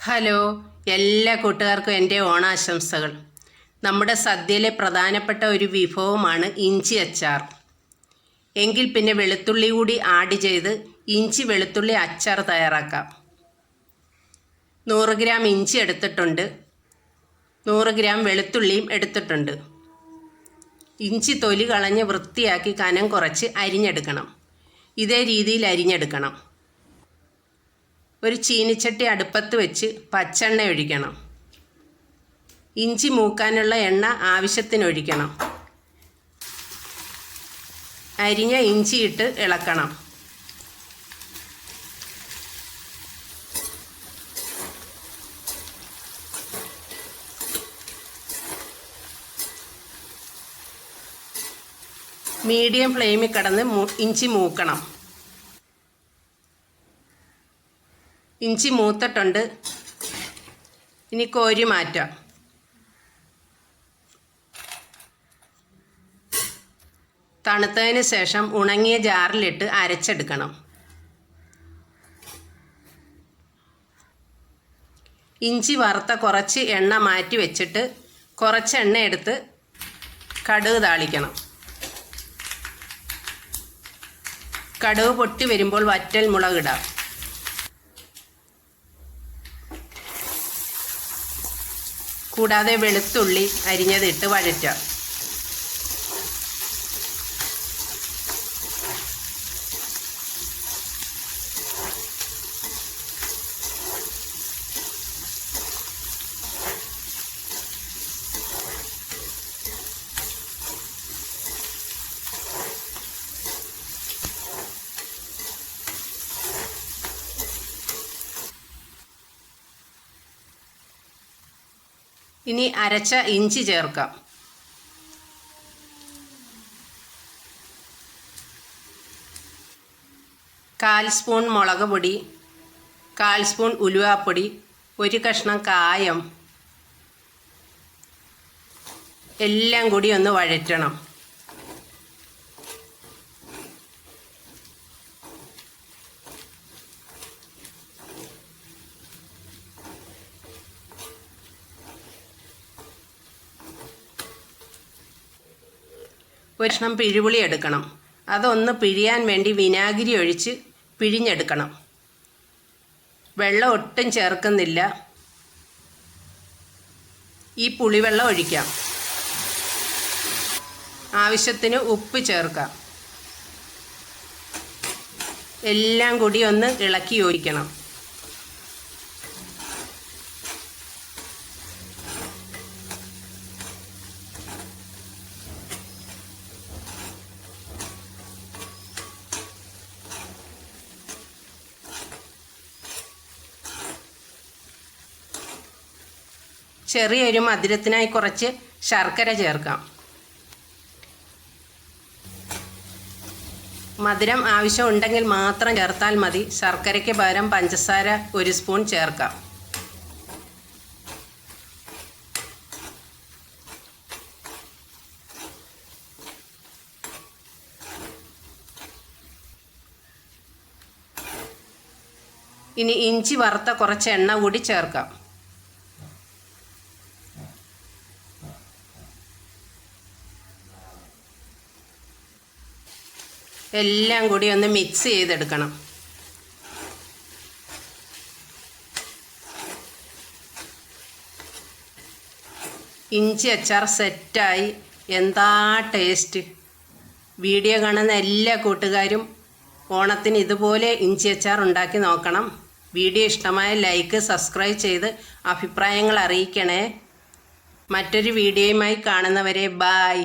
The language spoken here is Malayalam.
ഹലോ എല്ലാ കൂട്ടുകാർക്കും എന്റെ ഓണാശംസകൾ. നമ്മുടെ സദ്യയിലെ പ്രധാനപ്പെട്ട ഒരു വിഭവമാണ് ഇഞ്ചി അച്ചാർ. എങ്കിൽ പിന്നെ വെളുത്തുള്ളി കൂടി ആഡ് ചെയ്ത് ഇഞ്ചി വെളുത്തുള്ളി അച്ചാർ തയ്യാറാക്കാം. നൂറ് ഗ്രാം ഇഞ്ചി എടുത്തിട്ടുണ്ട്. നൂറ് ഗ്രാം വെളുത്തുള്ളിയും എടുത്തിട്ടുണ്ട്. ഇഞ്ചി തൊലി കളഞ്ഞ് വൃത്തിയാക്കി കനം കുറച്ച് അരിഞ്ഞെടുക്കണം. ഇതേ രീതിയിൽ അരിഞ്ഞെടുക്കണം. ഒരു ചീനിച്ചട്ടി അടുപ്പത്ത് വെച്ച് പച്ചെണ്ണ ഒഴിക്കണം. ഇഞ്ചി മൂക്കാനുള്ള എണ്ണ ആവശ്യത്തിന് ഒഴിക്കണം. അരിഞ്ഞ ഇഞ്ചിയിട്ട് ഇളക്കണം. മീഡിയം ഫ്ലെയിമിൽ കിടന്ന് ഇഞ്ചി മൂക്കണം. ഇഞ്ചി മൂത്തിട്ടുണ്ട്. ഇനി കോരി മാറ്റാം. തണുത്തതിന് ശേഷം ഉണങ്ങിയ ജാറിലിട്ട് അരച്ചെടുക്കണം. ഇഞ്ചി വറുത്ത കുറച്ച് എണ്ണ മാറ്റി വെച്ചിട്ട് കുറച്ച് എണ്ണ എടുത്ത് കടുക് താളിക്കണം. കടുക് പൊട്ടി വരുമ്പോൾ വറ്റൽ മുളകിടാം കൂടാതെ വെളുത്തുള്ളി അരിഞ്ഞതിട്ട് വഴറ്റാം ഇനി അരച്ച ഇഞ്ചി ചേർക്കാം. കാൽ സ്പൂൺ മുളക് പൊടി കാൽ സ്പൂൺ ഉലുവാപ്പൊടി ഒരു കഷ്ണം കായം എല്ലാം കൂടി ഒന്ന് വഴറ്റണം. ഒരു പിഴുപുളി എടുക്കണം. അതൊന്ന് പിഴിയാൻ വേണ്ടി വിനാഗിരി ഒഴിച്ച് പിഴിഞ്ഞെടുക്കണം. വെള്ളം ഒട്ടും ചേർക്കുന്നില്ല. ഈ പുളിവെള്ളം ഒഴിക്കാം. ആവശ്യത്തിന് ഉപ്പ് ചേർക്കാം. എല്ലാം കൂടി ഒന്ന് ഇളക്കി യോജിക്കണം. ചെറിയൊരു മധുരത്തിനായി കുറച്ച് ശർക്കര ചേർക്കാം. മധുരം ആവശ്യമുണ്ടെങ്കിൽ മാത്രം ചേർത്താൽ മതി. ശർക്കരയ്ക്ക് പകരം പഞ്ചസാര ഒരു സ്പൂൺ ചേർക്കാം. ഇനി ഇഞ്ചി വറുത്ത കുറച്ച് എണ്ണ കൂടി ചേർക്കാം. എല്ലാം കൂടി ഒന്ന് മിക്സ് ചെയ്തെടുക്കണം. ഇഞ്ചി അച്ചാർ സെറ്റായി എന്താ ടേസ്റ്റ് വീഡിയോ കാണുന്ന എല്ലാ കൂട്ടുകാരും ഓണത്തിന് ഇതുപോലെ ഇഞ്ചി അച്ചാർ ഉണ്ടാക്കി നോക്കണം. വീഡിയോ ഇഷ്ടമായ ലൈക്ക് സബ്സ്ക്രൈബ് ചെയ്ത് അഭിപ്രായങ്ങൾ അറിയിക്കണേ. മറ്റൊരു വീഡിയോയുമായി കാണുന്നവരെ ബായ്